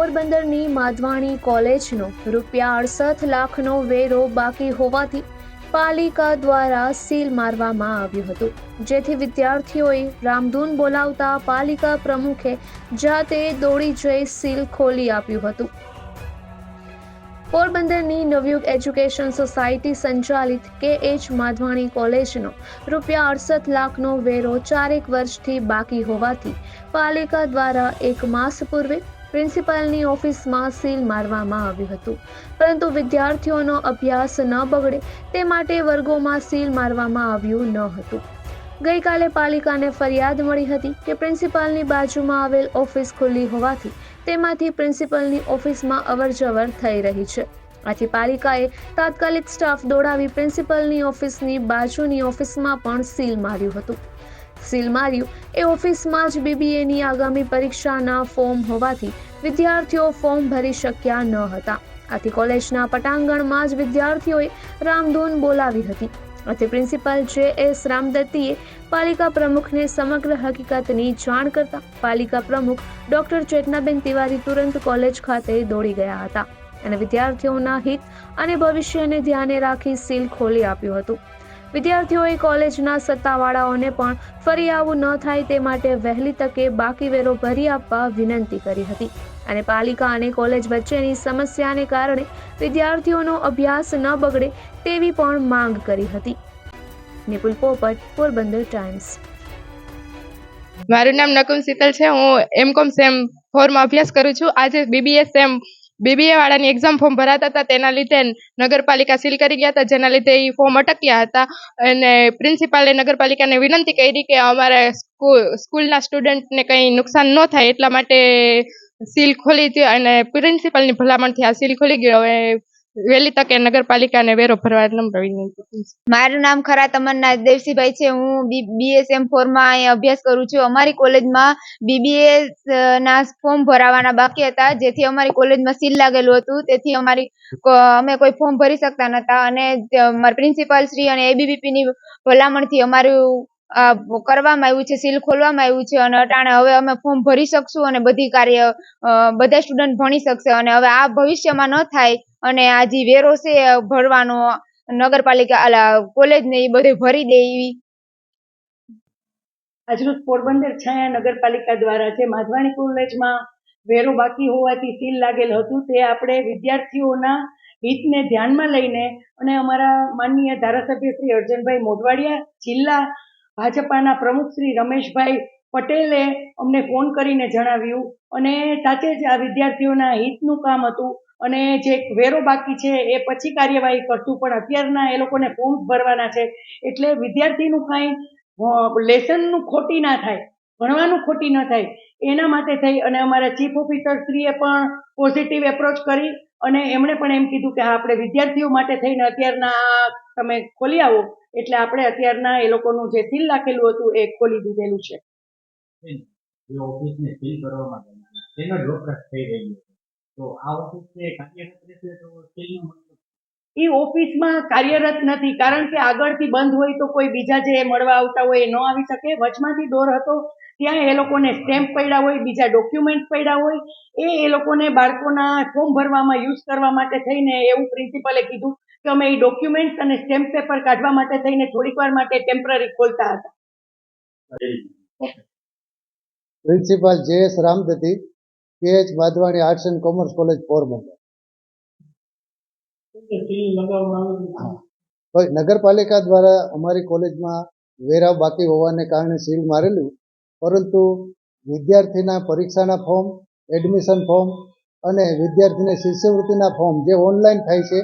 માધવાણી કોલેજનો રૂપિયા અડસઠ લાખનો વેરો બાકી હોવાથી પાલિકા દ્વારા સીલ મારવામાં આવ્યું હતું. જેથી વિદ્યાર્થીઓએ રામધૂન બોલાવતા પાલિકા પ્રમુખે જાતે દોડી જઈ સીલ ખોલી આપ્યું હતું. પોરબંદરની નવયુગ એજ્યુકેશન સોસાયટી સંચાલિત કે એચ માધવાણી કોલેજનો રૂપિયા અડસઠ લાખનો વેરો ચારેક વર્ષથી બાકી હોવાથી પાલિકા દ્વારા એક માસ પૂર્વે પ્રિન્સિપાલની ઓફિસમાં સીલ મારવામાં આવ્યું હતું. પરંતુ વિદ્યાર્થીઓનો અભ્યાસ ન બગડે તે માટે વર્ગોમાં સીલ મારવામાં આવ્યું ન હતું. ગઈકાલે પાલિકાને ફરિયાદ મળી હતી કે પ્રિન્સિપાલની બાજુમાં આવેલ ઓફિસ ખુલ્લી હોવાથી તેમાંથી પ્રિન્સિપાલની ઓફિસમાં અવરજવર થઈ રહી છે. આથી પાલિકાએ તાત્કાલિક સ્ટાફ દોડાવી પ્રિન્સિપલની ઓફિસની બાજુની ઓફિસમાં પણ સીલ માર્યું હતું. સીલ માર્યું. એ ઓફિસમાં જ બીબીએની આગામી પરીક્ષાના ફોર્મ હોવાથી વિદ્યાર્થીઓ ફોર્મ ભરી શક્યા ન હતા. આથી કોલેજના પટાંગણમાં જ વિદ્યાર્થીઓએ રામધૂન બોલાવી હતી. આથી પ્રિન્સિપાલ જે એસ રામદત્તીએ પાલિકા પ્રમુખને સમગ્ર હકીકતની જાણ કરતા પાલિકા પ્રમુખ ડોક્ટર ચેતનાબેન તિવારી તુરંત કોલેજ ખાતે દોડી ગયા હતા અને વિદ્યાર્થીઓના હિત અને ભવિષ્યને ધ્યાને રાખી સીલ ખોલી આપ્યું હતું. વિદ્યાર્થીઓએ કોલેજના સત્તાવાળાઓને પણ ફરી આવું ન થાય તે માટે વહેલી તકે બાકી વેરો ભરી આપવા વિનંતી કરી હતી. અને પાલિકા અને કોલેજ વચ્ચેની સમસ્યાને કારણે વિદ્યાર્થીઓનો અભ્યાસ ન બગડે તેવી પણ માંગ કરી હતી. નિપુલ પોપટ, પોરબંદર ટાઈમ્સ. મારું નામ નકુમ શીતલ છે. હું એમ કોમ સેમ ફોરમાં અભ્યાસ કરું છું. આજે બીબીએ સેમ બીબીએ વાળાની એક્ઝામ ફોર્મ ભરાતા હતા, તેના લીધે નગરપાલિકા સીલ કરી ગયા હતા, જેના લીધે એ ફોર્મ અટક્યા હતા. અને પ્રિન્સિપાલે નગરપાલિકાને વિનંતી કરી કે અમારા સ્કૂલ સ્કૂલના સ્ટુડન્ટને કંઈ નુકસાન ન થાય એટલા માટે સીલ ખોલી હતી અને પ્રિન્સિપાલની ભલામણથી આ સીલ ખોલી ગયો. હવે વહેલી તકે નગરપાલિકાને વેરો ભરવા નમ્ર મારું નામ ખરા તમન્ના દેવસીભાઈ છે. હું બીએસએમ ફોરમાં અહીંયા અભ્યાસ કરું છું. અમારી કોલેજમાં બીબીએસ ના ફોર્મ ભરાવાના બાકી હતા. જેથી અમારી કોલેજમાં સીલ લાગેલું હતું. તેથી અમારી અમે કોઈ ફોર્મ ભરી શકતા નતા. અને પ્રિન્સિપાલ શ્રી અને એબીવીપી ની ભલામણથી અમારું કરવામાં આવ્યું છે. સીલ ખોલવામાં આવ્યું છે. અને અટાણે હવે અમે ફોર્મ ભરી શકશું અને બધી કાર્ય બધા સ્ટુડન્ટ ભણી શકશે. અને હવે આ ભવિષ્યમાં ન થાય અને આ જે વેરો છે ભરવાનો, નગરપાલિકા, અલા કોલેજ ને એ બધે ભરી દે એવી. આજરોજ પોરબંદર છાયા નગરપાલિકા દ્વારા જે માધવાણી કોલેજમાં વેરો બાકી હોવાથી સીલ લાગેલ હતું, તે આપણે વિદ્યાર્થીઓના હિતને ધ્યાનમાં લઈને અને અમારા માનનીય ધારાસભ્ય શ્રી અર્જનભાઈ મોઢવાડિયા, જિલ્લા ભાજપાના પ્રમુખ શ્રી રમેશભાઈ પટેલે અમને ફોન કરીને જણાવ્યું અને સાથે જ આ વિદ્યાર્થીઓના હિતનું કામ હતું. અને જે વેરો બાકી છે, એ પછી કાર્યવાહી કરશું. પણ અત્યારના એ લોકોને ફોર્મ ભરવાના છે. એટલે વિદ્યાર્થીનું કાંઈ લેસનનું ખોટી ના થાય. ભણવાનું ખોટી ન થાય. એના માટે થઈ અને અમારા ચીફ ઓફિસર શ્રીએ પણ પોઝિટિવ એપ્રોચ કરી અને એમણે પણ એમ કીધું કે હા, આપણે વિદ્યાર્થીઓ માટે થઈને અત્યારના તમે ખોલી આવો. એટલે આપણે અત્યારના એ લોકોનું જે સીલ રાખેલું હતું, એ ખોલી દીધેલું છે. ઓફિસને સીલ કરવામાં તેનો જ વપરાશ થઈ રહ્યો છે. તો આ ઓફિસ એ કાર્યરત રહેશે તો સીલનો એ ઓફિસમાં કાર્યરત નથી કારણ કે આગળથી બંધ હોય તો કોઈ બીજા જે મળવા આવતા હોય એ ન આવી શકે. વચમાંથી ડોર હતો ત્યાં એ લોકોને સ્ટેમ્પ પડ્યા હોય બીજા ડોક્યુમેન્ટ પડ્યા હોય એ એ લોકોને બાળકોના ફોર્મ ભરવામાં યુઝ કરવા માટે થઈને એવું પ્રિન્સિપલે કીધું કે અમે એ ડોક્યુમેન્ટ અને સ્ટેમ્પ પેપર કાઢવા માટે થઈને થોડીક વાર માટે ટેમ્પરરી ખોલતા હતા. Principal J S Ramdatti K H Madhvani arts and commerce college Porbandar નગરપાલિકા દ્વારા અમારી કોલેજમાં વેરા બાકી હોવાને કારણે સીલ મારેલું. પરંતુ વિદ્યાર્થીના પરીક્ષાના ફોર્મ એડમિશન ફોર્મ અને વિદ્યાર્થીને શિષ્યવૃત્તિના ફોર્મ જે ઓનલાઈન થાય છે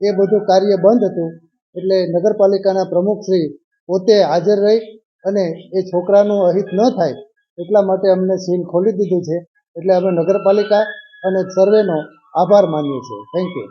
એ બધું કાર્ય બંધ હતું. એટલે નગરપાલિકાના પ્રમુખશ્રી પોતે હાજર રહી અને એ છોકરાનું અહિત ન થાય એટલા માટે અમને સીલ ખોલી દીધું છે. એટલે અમે નગરપાલિકા અને સર્વેનો આભાર માનીએ છીએ. Thank you